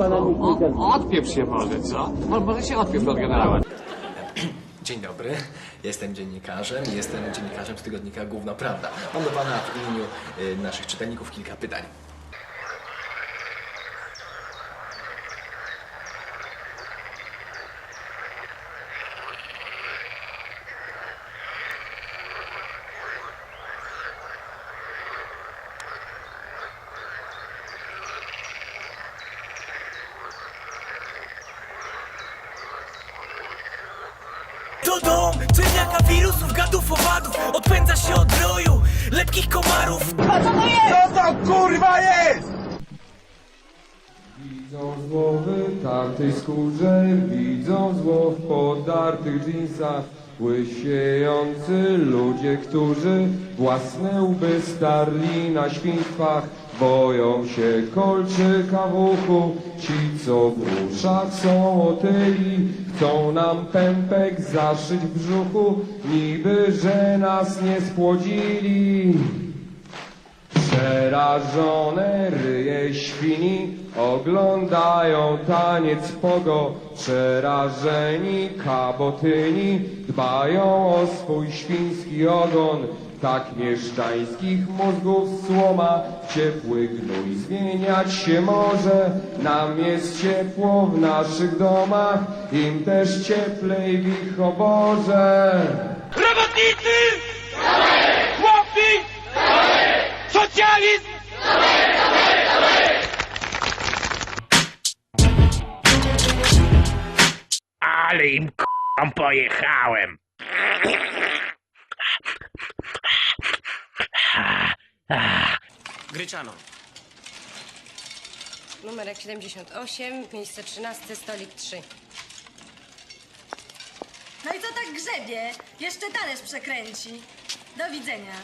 pana Michnika. O, odpieprz się może, co? Mo- Może się odpieprz od generała. Dzień dobry, jestem dziennikarzem i jestem dziennikarzem z tygodnika Główna Prawda. Mam do Pana w imieniu y, naszych czytelników kilka pytań. To dom, wirusów, gadów, owadów Odpędza się od roju, lepkich komarów Widzą zło w tamtej skórze, widzą zło w podartych dżinsach. Łysiejący ludzie, którzy własne łby starli na świństwach. Boją się kolczyka w uchu, ci co w uszach są otyli. Chcą nam pępek zaszyć w brzuchu, niby że nas nie spłodzili. Przerażone ryje świni oglądają taniec pogo. Przerażeni kabotyni dbają o swój świński ogon. Tak mieszczańskich mózgów słoma ciepły gnój zmieniać się może. Nam jest ciepło w naszych domach, im też cieplej w ich oborze. Robotnicy! Chłopi! Socjalizm! Ale im k***am pojechałem. Gryczano. Numerek 78, miejsce 13, stolik 3. No i co tak grzebie? Jeszcze talerz przekręci. Do widzenia.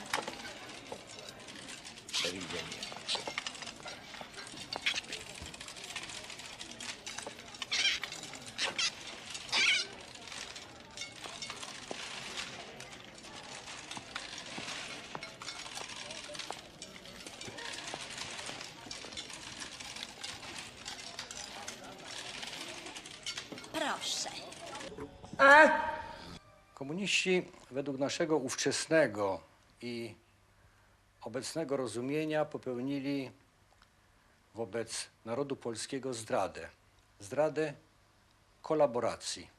Proszę. Komuniści według naszego ówczesnego i obecnego rozumienia popełnili wobec narodu polskiego zdradę. Zdradę kolaboracji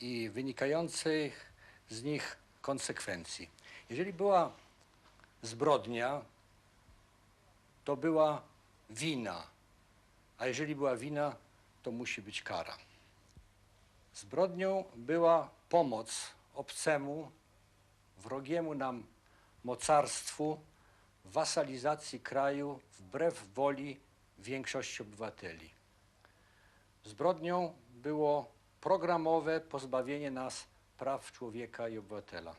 i wynikających z nich konsekwencji. Jeżeli była zbrodnia, to była wina, a jeżeli była wina, to musi być kara. Zbrodnią była pomoc obcemu, wrogiemu nam mocarstwu w wasalizacji kraju wbrew woli większości obywateli. Zbrodnią było programowe pozbawienie nas praw człowieka i obywatela.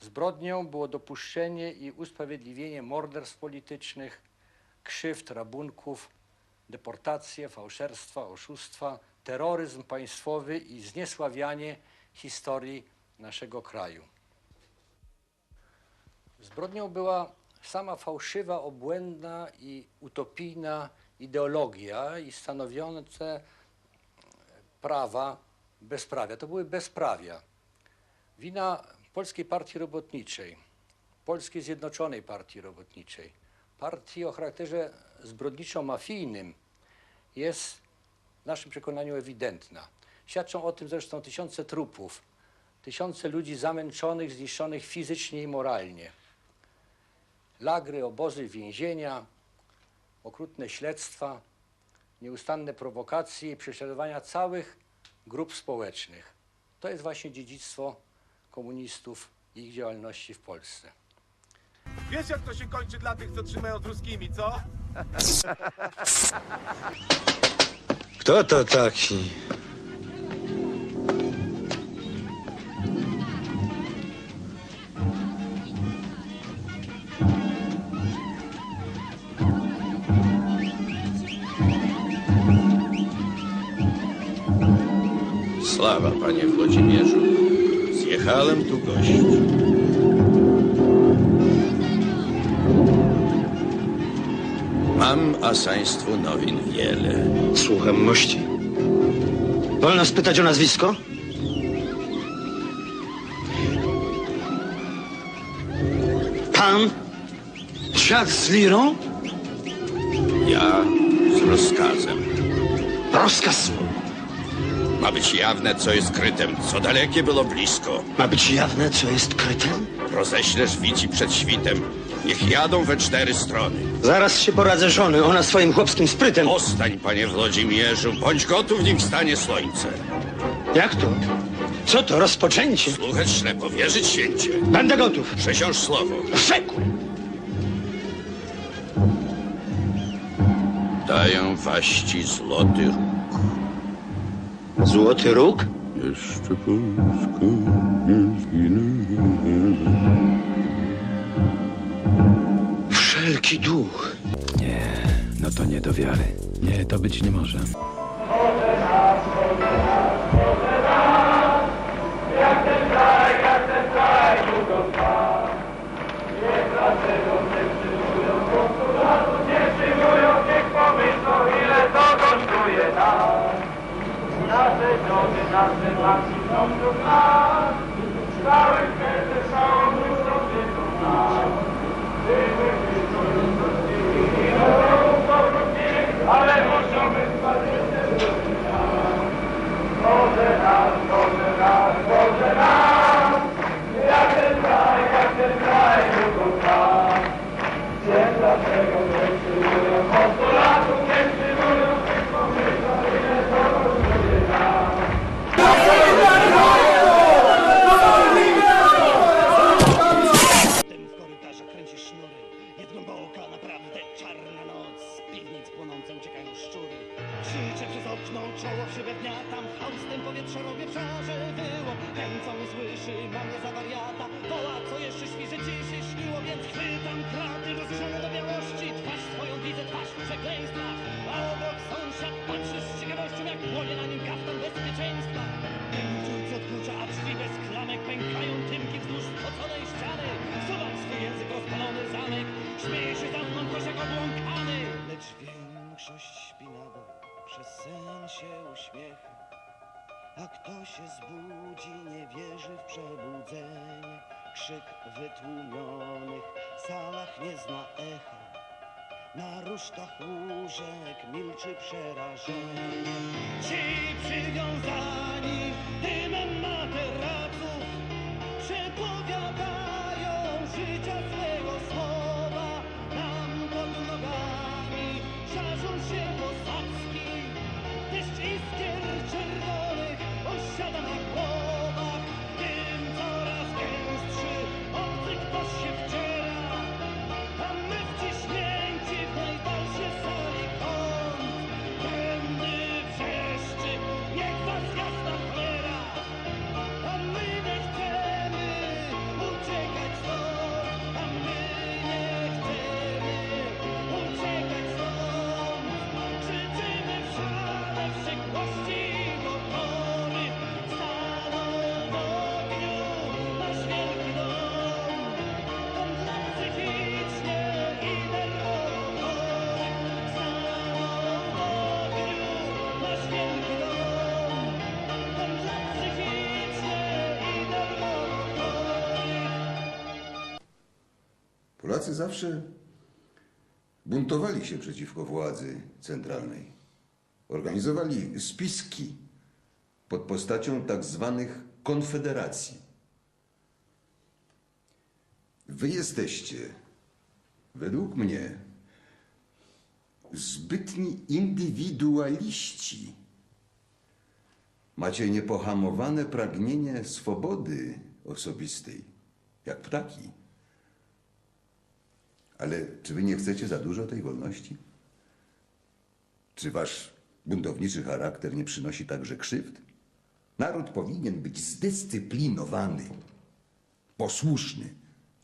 Zbrodnią było dopuszczenie i usprawiedliwienie morderstw politycznych, krzywd, rabunków, deportacje, fałszerstwa, oszustwa, terroryzm państwowy i zniesławianie historii naszego kraju. Zbrodnią była sama fałszywa, obłędna i utopijna ideologia i stanowiące prawa bezprawia. To były bezprawia. Wina Polskiej Partii Robotniczej, Polskiej Zjednoczonej Partii Robotniczej, partii o charakterze zbrodniczo-mafijnym jest w naszym przekonaniu ewidentna. Świadczą o tym zresztą tysiące trupów, tysiące ludzi zamęczonych, zniszczonych fizycznie i moralnie. Lagry, obozy, więzienia, okrutne śledztwa, nieustanne prowokacje i prześladowania całych grup społecznych. To jest właśnie dziedzictwo komunistów i ich działalności w Polsce. Wiesz jak to się kończy dla tych, co trzymają z ruskimi, co? Kto to taki? Sława, panie Włodzimierzu. Zjechałem tu gościć. Mam asaństwu nowin wiele. Słucham mości. Wolno spytać o nazwisko? Pan? Z lirą? Ja z rozkazem. Rozkaz. Ma być jawne, co jest krytem, co dalekie było blisko. Ma być jawne, co jest krytem? Roześlesz wici przed świtem. Niech jadą we cztery strony. Zaraz się poradzę żony, ona swoim chłopskim sprytem. Ostań, panie Włodzimierzu, bądź gotów, nim wstanie słońce. Jak to? Co to, rozpoczęcie? Słuchać ślepo, wierzyć święcie. Będę gotów. Przesiąż słowo. Rzekł. Daję waści złoty róg. Złoty róg? Jeszcze Polska nie zginęła. Wszelki duch. No to nie do wiary. Nie, to być nie może. Powietrze robię szarze wyło. Ten co mnie słyszy, ma mnie za wariata. Woła, co jeszcze śpi, że ci się śniło Więc chwytam kraty, rozgrzane do białości. Twarz swoją widzę, twarz przekleństwa. A obok sąsiad patrzy z ciekawością Jak płonie na nim kaftan bezpieczeństwa. Tęczurcy odklucza, a drzwi bez klamek Pękają nie zna echa na rusztach łóżek milczy przerażenie. Ci przywiązani dymem materaców przepowiadają życia złego Polacy zawsze buntowali się przeciwko władzy centralnej. Organizowali spiski pod postacią tak zwanych konfederacji. Wy jesteście, według mnie, zbytni indywidualiści. Macie niepohamowane pragnienie swobody osobistej, jak ptaki. Ale czy wy nie chcecie za dużo tej wolności? Czy wasz buntowniczy charakter nie przynosi także krzywd? Naród powinien być zdyscyplinowany, posłuszny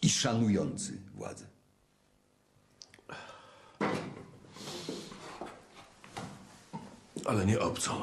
i szanujący władzę. Ale nie obcą.